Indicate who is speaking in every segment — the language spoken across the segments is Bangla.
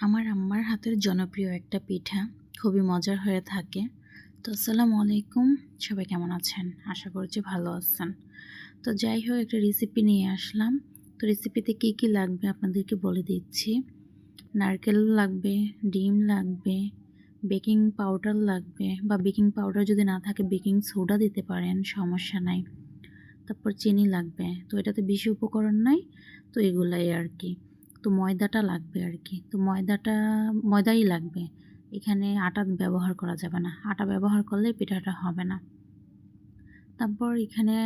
Speaker 1: আমার আম্মার হাতের জনপ্রিয় একটা পিঠা খুবই মজার হয়ে থাকে। তো আসসালামু আলাইকুম, সবাই কেমন আছেন? আশা করছি ভালো আছেন। তো যাই হোক, একটা রেসিপি নিয়ে আসলাম। তো রেসিপিতে কী কী লাগবে আপনাদেরকে বলে দিচ্ছি। নারকেল লাগবে, ডিম লাগবে বেকিং পাউডার লাগবে বা বেকিং পাউডার যদি না থাকে বেকিং সোডা দিতে পারেন, সমস্যা নাই। তারপর চিনি লাগবে। তো এটাতে বেশি উপকরণ নাই, তো এগুলাই আর কি। তো ময়দাটা লাগবে আর কি তো ময়দাটা, ময়দাই লাগবে। এখানে আটা ব্যবহার করা যাবে না। আটা ব্যবহার করলে পিঠাটা হবে না। তারপর এখানে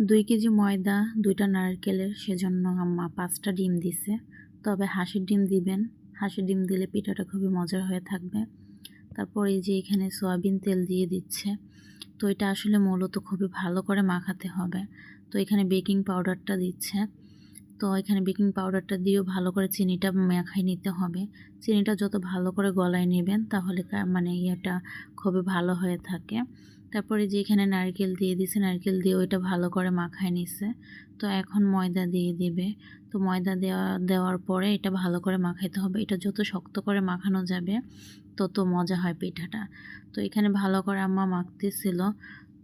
Speaker 1: দুই কেজি ময়দা, দুইটা নারকেলের সেজন্য আম্মা পাঁচটা ডিম দিছে। তবে হাঁসের ডিম দিবেন। হাঁসের ডিম দিলে পিঠাটা খুবই মজার হয়ে থাকবে। তারপর এই যে এখানে সয়াবিন তেল দিয়ে দিচ্ছে। তো এটা আসলে মূলত খুবই ভালো করে মাখাতে হবে। তো এখানে বেকিং পাউডারটা দিচ্ছে। তো এখানে বেকিং পাউডারটা দিয়েও ভালো করে চিনিটা মেখাই নিতে হবে। চিনিটা যত ভালো করে গলায় নেবেন তাহলে মানে ইয়েটা খুবই ভালো হয়ে থাকে। তারপরে যে এখানে নারকেল দিয়ে দিছে, নারকেল দিয়ে ওইটা ভালো করে মাখায় নিছে। তো এখন ময়দা দিয়ে দিবে। তো ময়দা দেওয়া, দেওয়ার পরে এটা ভালো করে মাখাইতে হবে। এটা যত শক্ত করে মাখানো যাবে, তত মজা হয় পিঠাটা। তো এখানে ভালো করে আম্মা মাখতেছিল।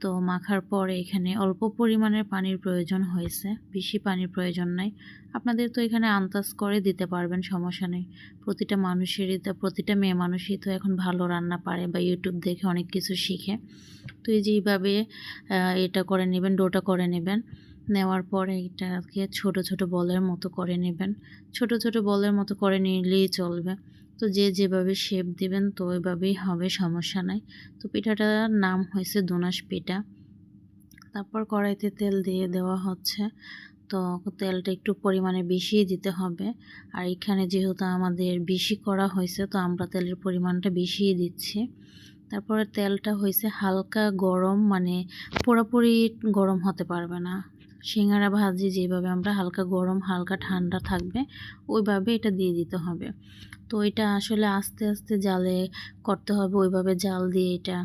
Speaker 1: তো মাখার পরে এখানে অল্প পরিমাণের পানির প্রয়োজন হয়েছে। বেশি পানির প্রয়োজন নাই। আপনাদের তো এখানে আন্দাজ করে দিতে পারবেন, সমস্যা নেই। প্রতিটা মানুষেরই তো, প্রতিটা মেয়ে মানুষই তো এখন ভালো রান্না পারে বা ইউটিউব দেখে অনেক কিছু শিখে। তো এই যেইভাবে এটা করে নেবেন, ডোটা করে নেবেন। নেওয়ার পরে এটাকে ছোট ছোট বলের মতো করে নেবেন। ছোট ছোট বলের মতো করে নিলেই চলবে। তো যে যেভাবে শেপ দিবেন, তো ওইভাবেই হবে, সমস্যা নাই। তো পিঠাটার নাম হয়েছে দোনাস পিঠা। তারপর কড়াইতে তেল দিয়ে দেওয়া হচ্ছে। তো তেলটা একটু পরিমাণে বেশিই দিতে হবে। আর এখানে যেহেতু আমাদের বেশি করা হয়েছে তো আমরা তেলের পরিমাণটা বেশিই দিচ্ছি। তারপরে তেলটা হয়েছে হালকা গরম মানে পুরোপুরি গরম হতে পারবে না। সিঙ্গারা ভাজি যেভাবে আমরা হালকা গরম, হালকা ঠান্ডা থাকবে, ওইভাবে এটা দিয়ে দিতে হবে। তো এটা আসলে আস্তে আস্তে জালে করতে হবে, ওইভাবে জাল দিয়ে এটা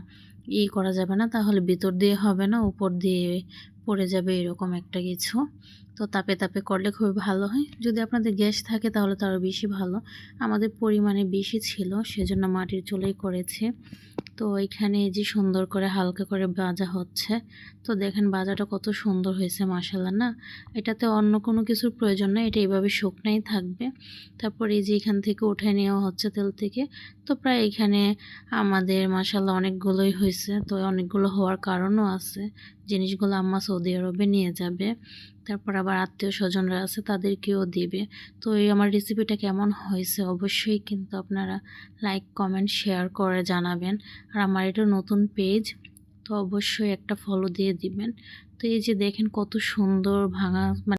Speaker 1: ই করা যাবে না। তাহলে ভিতর দিয়ে হবে না, উপর দিয়ে পড়ে যাবে এরকম একটা কিছু। তো তাপে তাপে করলে খুবই ভালো হয়। যদি আপনাদের গ্যাস থাকে তাহলে তো আরও বেশি ভালো। আমাদের পরিমাণে বেশি ছিল, সেজন্য মাটির চুলেই করেছি। তো এখানে যে সুন্দর করে হালকা করে বাজা হচ্ছে। তো দেখেন বাজাটা কত সুন্দর হয়েছে মাসাল্লা না? এটাতে অন্য কোনো কিছুর প্রয়োজন নেই, এটা এইভাবে শুকনাই থাকবে। তারপর এই যে এখান থেকে উঠে নেওয়া হচ্ছে তেল থেকে, তো প্রায় এখানে আমাদের মাসাল্লাহ অনেকগুলোই হয়েছে। তো অনেকগুলো হওয়ার কারণও আছে, জিনিসগুলো আম্মা সৌদি আরবে নিয়ে যাবে। তারপর আবার আত্মীয় স্বজনরা আছে, তাদেরকেও দিবে। তো এই আমার রেসিপিটা কেমন হয়েছে অবশ্যই কিন্তু আপনারা লাইক কমেন্ট শেয়ার করে জানাবেন। আর আমার এটা নতুন পেজ তো অবশ্যই একটা ফলো দিয়ে দিবেন। তো এই যে দেখেন কত সুন্দর ভাঙা মানে